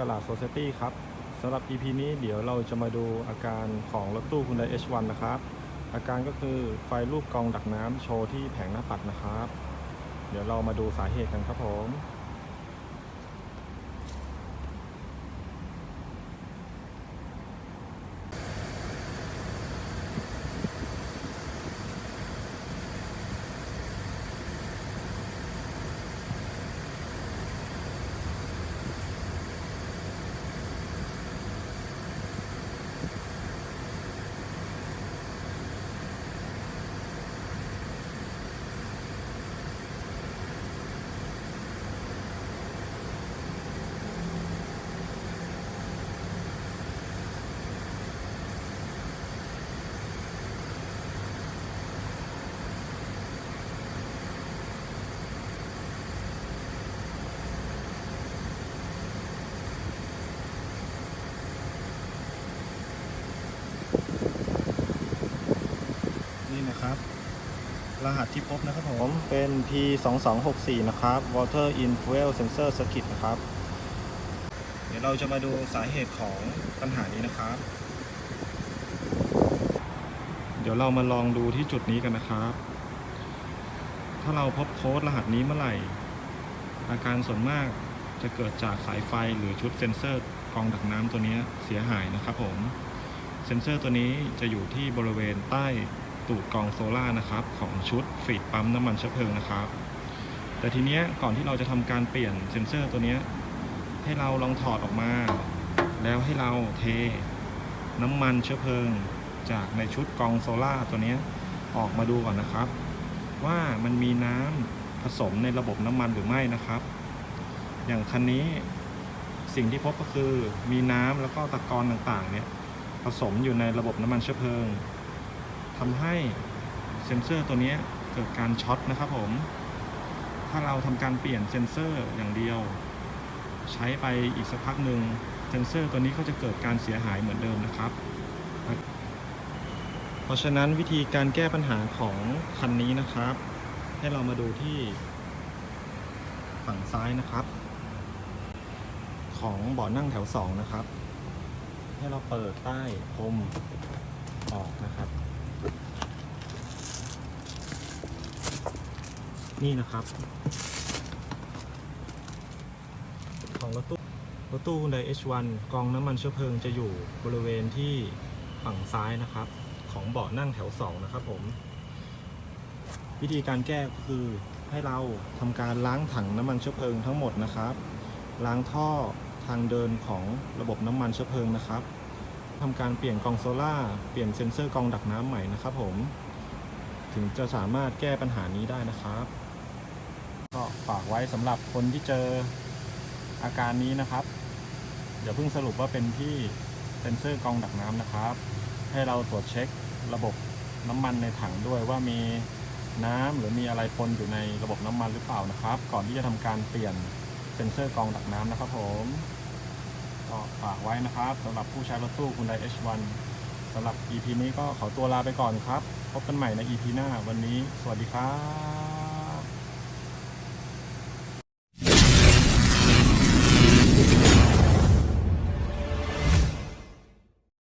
กลาดโซเซตี้ครับสำหรับ EP นี้เดี๋ยวเราจะมาดูอาการของรถตู้ Hyundai H1 นะครับ อาการก็คือไฟรูปกองดักน้ำโชว์ที่แผงหน้าปัดนะครับ เดี๋ยวเรามาดูสาเหตุกันครับผม รหัสที่พบนะครับผม เป็น P 2 2 6 4นะครับ Water in Fuel Sensor Circuit นะครับ เดี๋ยวเราจะมาดูสาเหตุของปัญหานี้นะครับ เดี๋ยวเรามาลองดูที่จุดนี้กันนะครับ ถ้าเราพบโค้ดรหัสนี้เมื่อไหร่ อาการส่วนมากจะเกิดจากสายไฟหรือชุดเซ็นเซอร์กรองดักน้ำตัวนี้เสียหายนะครับผม เซ็นเซอร์ตัวนี้จะอยู่ที่บริเวณใต้ ตูดกองโซล่านะครับของชุดฟีดปั๊มน้ำมันเชื้อเพลิงนะครับ แต่ทีเนี้ยก่อนที่เราจะทำการเปลี่ยนเซ็นเซอร์ตัวเนี้ยให้เราลองถอดออกมา แล้วให้เราเทน้ำมันเชื้อเพลิง จากในชุดกองโซล่าตัวเนี้ยออกมาดูก่อนนะครับ ว่ามันมีน้ำผสมในระบบน้ำมันหรือไม่นะครับ อย่างคันนี้สิ่งที่พบก็คือมีน้ำแล้วก็ตะกอนต่างๆเนี่ยผสมอยู่ในระบบน้ำมันเชื้อเพลิง ทำให้เซ็นเซอร์ตัวนี้เกิดการช็อตนะครับผม ถ้าเราทำการเปลี่ยนเซ็นเซอร์อย่างเดียว ใช้ไปอีกสักพักหนึ่งเซ็นเซอร์ตัวนี้ก็จะเกิดการเสียหายเหมือนเดิมนะครับ เพราะฉะนั้นวิธีการแก้ปัญหาของคันนี้นะครับ ให้เรามาดูที่ฝั่งซ้ายนะครับ ของเบาะนั่งแถวสองนะครับ ให้เราเปิดใต้พรมออกนะครับ นี่นะครับ ของรถตู้รถตู้ Hyundai H1 กองน้ำมันเชื้อเพลิงจะอยู่บริเวณที่ฝั่งซ้ายนะครับ ของเบาะนั่งแถว 2 นะครับผม วิธีการแก้ก็คือให้เราทำการล้างถังน้ำมันเชื้อเพลิงทั้งหมดนะครับ ล้างท่อทางเดินของระบบน้ำมันเชื้อเพลิงนะครับทำการเปลี่ยนกองโซล่าร์เปลี่ยนเซ็นเซอร์กองดักน้ำใหม่นะครับผม ถึงจะสามารถแก้ปัญหานี้ได้นะครับ ก็ฝากไว้สำหรับคนที่เจออาการนี้นะครับอย่าเพิ่งสรุปว่าเป็นที่เซ็นเซอร์กองดักน้ำนะครับ ให้เราตรวจเช็คระบบน้ำมันในถังด้วยว่ามีน้ำหรือมีอะไรปนอยู่ในระบบน้ำมันหรือเปล่านะครับ ก่อนที่จะทำการเปลี่ยนเซ็นเซอร์กองดักน้ำนะครับผมก็ฝากไว้นะครับสำหรับผู้ใช้รถตู้คุณได H1 สำหรับ EP นี้ก็ขอตัวลาไปก่อนครับ พบกันใหม่ใน EP หน้าวันนี้ สวัสดีครับ